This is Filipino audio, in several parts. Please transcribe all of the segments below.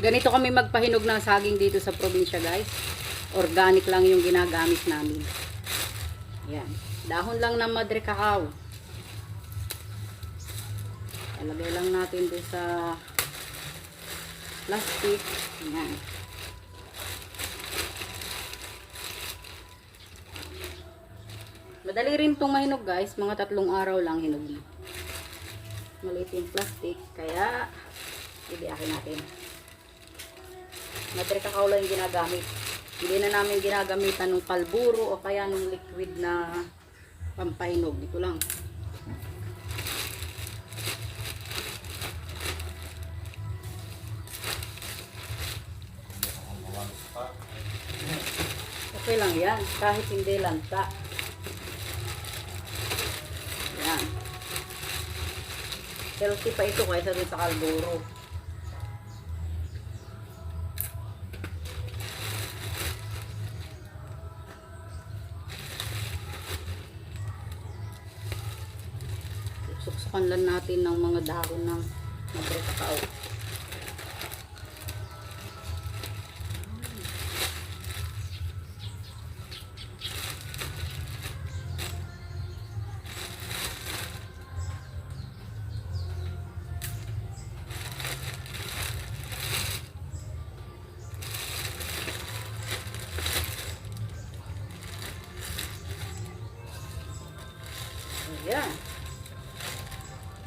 Ganito kami magpahinog ng saging dito sa probinsya guys. Organic lang yung ginagamit namin. Yan. Dahon lang ng madre cacao. Ilagay lang natin doon sa plastic. Yan. Madali rin itong mahinog guys. Mga tatlong araw lang hinog. Maliit yung plastic. Kaya, ibiyakin natin. Cacao lang yung ginagamit. Hindi na namin ginagamitan ng kalburo o kaya ng liquid na pampahinog. Ito lang. Okay lang yan. Kahit hindi lanta. Yan. Healthy pa ito kaysa dun sa kalburo. Suksukan lang natin ng mga dahon ng madre cacao.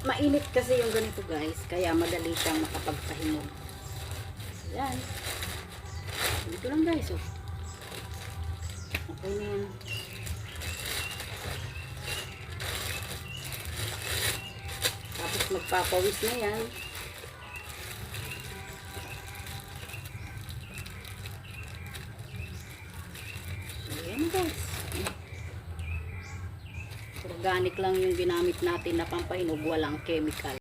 Mainit kasi yung ganito guys, kaya madali siyang makapagpahinog. Ayan. Dito lang guys, oh. Okay na yan. Tapos magpapawis na yan. Ayan guys. Organic lang yung ginamit natin na pampahinog, walang chemical.